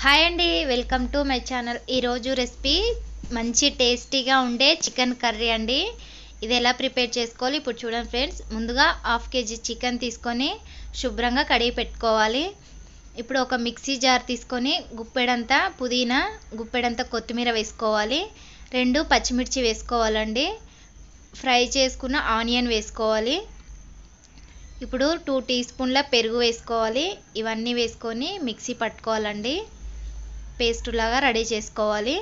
Hi అండి welcome to my channel. ఈరోజు recipe మంచి టేస్టీగా ఉండే చికెన్ కర్రీ అండి. ఇది ఎలా ప్రిపేర్ చేసుకోవాలి? ఇప్పుడు చూడండి ఫ్రెండ్స్. ముందుగా హాఫ్ కేజీ చికెన్ తీసుకొని శుభ్రంగా కడిగి పెట్టుకోవాలి. ఇప్పుడు ఒక మిక్సీ జార్ తీసుకొని గుప్పెడంతా పుదీనా గుప్పెడంతా కొత్తిమీర వేసుకోవాలి. రెండు పచ్చిమిర్చి వేసుకోవాలండి. ఫ్రై చేసుకున్న ఆనియన్ వేసుకోవాలి. ఇప్పుడు టూ టీ స్పూన్ల పెరుగు వేసుకోవాలి. ఇవన్నీ వేసుకొని మిక్సీ పట్టుకోవాలండి. పేస్ట్ లాగా రెడీ చేసుకోవాలి.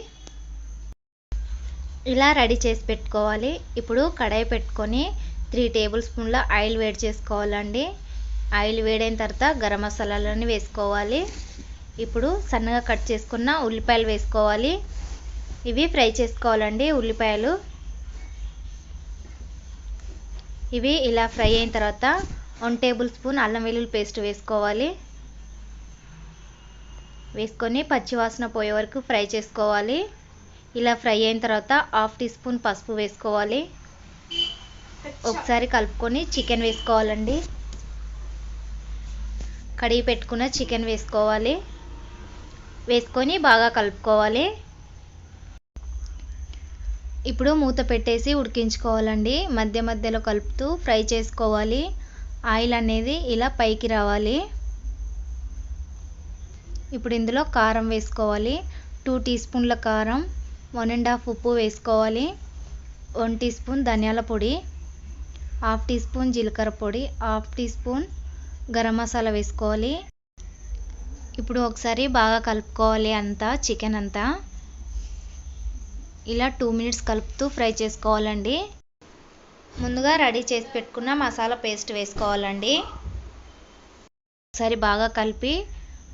ఇలా రెడీ చేసి పెట్టుకోవాలి. ఇప్పుడు కడాయి పెట్టుకొని త్రీ టేబుల్ స్పూన్ల ఆయిల్ వేడి చేసుకోవాలండి. ఆయిల్ వేడైన తర్వాత గరం మసాలాలని వేసుకోవాలి. ఇప్పుడు సన్నగా కట్ చేసుకున్న ఉల్లిపాయలు వేసుకోవాలి. ఇవి ఫ్రై చేసుకోవాలండి ఉల్లిపాయలు. ఇవి ఇలా ఫ్రై అయిన తర్వాత వన్ టేబుల్ స్పూన్ అల్లం వెల్లుల్లి పేస్ట్ వేసుకోవాలి. వేసుకొని పచ్చివాసన పోయే వరకు ఫ్రై చేసుకోవాలి. ఇలా ఫ్రై అయిన తర్వాత హాఫ్ టీ స్పూన్ పసుపు వేసుకోవాలి. ఒకసారి కలుపుకొని చికెన్ వేసుకోవాలండి. కడిగి పెట్టుకున్న చికెన్ వేసుకోవాలి. వేసుకొని బాగా కలుపుకోవాలి. ఇప్పుడు మూత పెట్టేసి ఉడికించుకోవాలండి. మధ్య మధ్యలో కలుపుతూ ఫ్రై చేసుకోవాలి. ఆయిల్ అనేది ఇలా పైకి రావాలి. ఇప్పుడు ఇందులో కారం వేసుకోవాలి. టూ టీ స్పూన్ల కారం వన్ అండ్ హాఫ్ ఉప్పు వేసుకోవాలి. వన్ టీ స్పూన్ ధనియాల పొడి హాఫ్ టీ స్పూన్ జీలకర్ర పొడి half teaspoon garam masala వేసుకోవాలి. ఇప్పుడు ఒకసారి బాగా కలుపుకోవాలి అంతా చికెన్ అంతా. ఇలా టూ మినిట్స్ కలుపుతూ ఫ్రై చేసుకోవాలండి. ముందుగా రెడీ చేసి పెట్టుకున్న మసాలా పేస్ట్ వేసుకోవాలండి. ఒకసారి బాగా కలిపి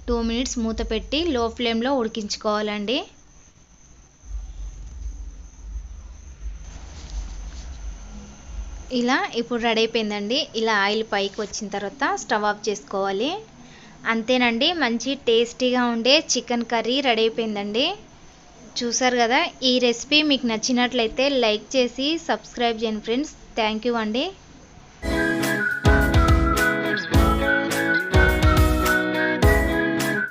టూ మినిట్స్ మూత పెట్టి లో ఫ్లేమ్లో ఉడికించుకోవాలండి. ఇలా ఇప్పుడు రెడీ అయిపోయిందండి. ఇలా ఆయిల్ పైకి వచ్చిన తర్వాత స్టవ్ ఆఫ్ చేసుకోవాలి. అంతేనండి మంచి టేస్టీగా ఉండే చికెన్ కర్రీ రెడీ అయిపోయిందండి. చూసారు కదా ఈ రెసిపీ మీకు నచ్చినట్లయితే లైక్ చేసి సబ్స్క్రైబ్ చేయండి ఫ్రెండ్స్. థ్యాంక్ యూ అండి.